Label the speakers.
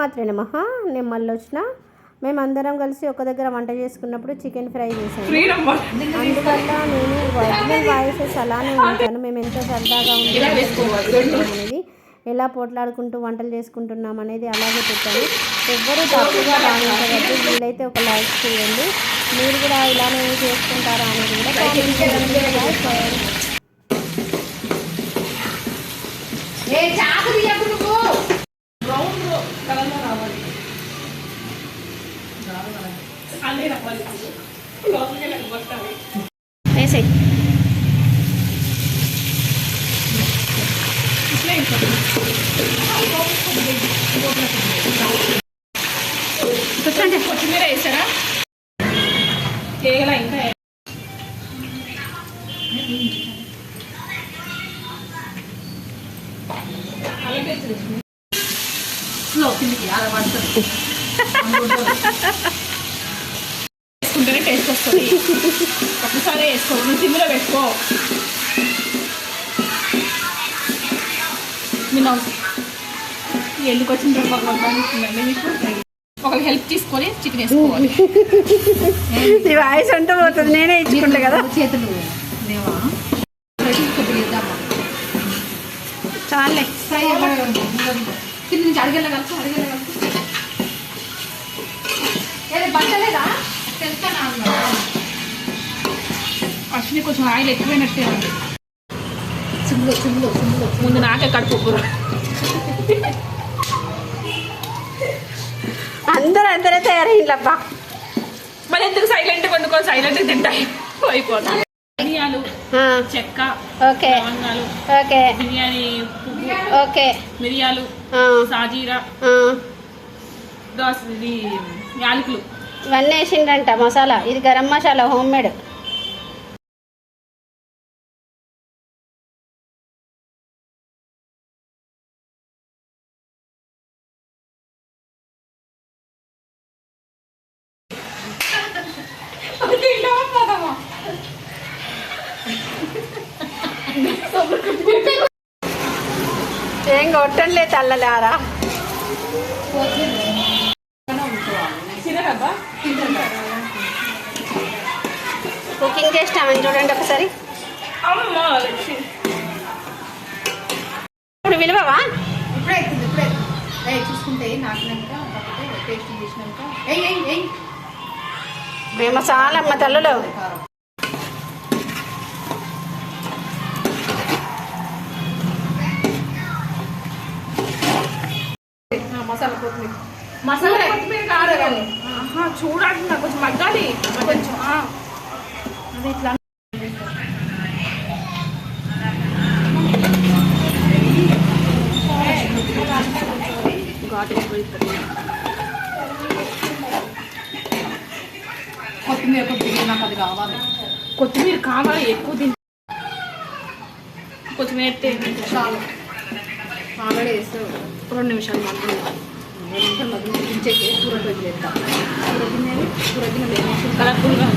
Speaker 1: శ్రీమాత్రే నమ. నేను మళ్ళీ వచ్చిన మేమందరం కలిసి ఒక దగ్గర వంట చేసుకున్నప్పుడు చికెన్ ఫ్రై
Speaker 2: ఫ్రీడమ్
Speaker 1: అందువల్ల నేను ఒరిజినల్ వాయిసెస్ అలానే ఉంటాను. మేము ఎంత సరదాగా ఉంటాం అనేది ఎలా పోట్లాడుకుంటూ వంటలు చేసుకుంటున్నాం అనేది అలాగే పెట్టాను. ఎవ్వరూ తప్పుగా భావించవద్దు వీలైతే ఒక లైక్ చేయండి. మీరు కూడా ఇలానే చేసుకుంటారా అనేది కూడా చేయండి. Like చేయండి. వేసేయ్
Speaker 2: ఇట్లా కొత్తిమీర వేసారా ఇంకా స్లో కిందికి అలా పడుతుంది ఒకసారి వేసుకో నువ్వు సిమ్లో పెట్టుకో నేను ఎందుకు వచ్చిన తర్వాత మీకు ఒకరికి హెల్ప్ తీసుకొని చికెన్ వేసుకోవాలి
Speaker 1: నీ వాయిస్ అంటూ పోతుంది నేనే ఇచ్చుకుంటా కదా
Speaker 3: చేతులు
Speaker 1: చాలే
Speaker 3: ఫ్రై కింద నుంచి అడిగేళ్ళగలుసు అడిగేళ్ళగలుసు ఏది బట్టలేదా
Speaker 2: అశ్విని కొంచెం ఆయిల్ ఎక్కువైనట్టే ఉంది.
Speaker 3: సిమ్లో సిమ్లో సిమ్లో
Speaker 2: ముందు నాకే కడుపు.
Speaker 1: అందరూ అందరే తయారైందబ్బా
Speaker 2: మరి ఎందుకు సైలెంట్ వండుకో సైలెంట్ తింటాయి? అయిపోతుంది ధనియాలు చెక్క
Speaker 1: ఓకే.
Speaker 2: లవంగాలు
Speaker 1: ఓకే.
Speaker 2: బిర్యానీ పువ్వు
Speaker 1: ఓకే.
Speaker 2: మిరియాలు సాజీరా దోస ఇది యాలకులు.
Speaker 1: ఇవన్నీ వేసిండంట మసాలా. ఇది గరం మసాలా హోమ్ మేడ్. ఏం కొట్టంలే తల్లలారా. కుకింగ్ చేస్తామని చూడండి ఒకసారి. ఇప్పుడు విలువవా?
Speaker 3: ఇప్పుడే అవుతుంది ఇప్పుడే ఏ చూసుకుంటే నాకినాక టేస్ట్ చేసినాక.
Speaker 1: మేము అమ్మ తల్లులు.
Speaker 3: మసాలా కొత్తిమీర
Speaker 2: మసాలా కొత్తిమీర కాదు ఆహా, చూడండి నాకు కొంచెం మగ్గాలి కొంచెం ఆ. అది ఇట్లా ఘాటు ఎక్కువ అవుతుంది.
Speaker 3: కొత్తిమీర కొత్తిమీర నాకు అది కావాలి
Speaker 2: కొత్తిమీర కావాలి ఎక్కువ తింటే కొత్తిమీర ఎత్తే
Speaker 3: చాలు ఆల్రెడీ వేస్తావు
Speaker 2: రెండు నిమిషాలు మాత్రం
Speaker 3: రెండు నిమిషాలు మాత్రం దించేసి కూర రోజులు వేద్దాం. కూర గిన్నెలు
Speaker 2: కలర్ఫుల్గా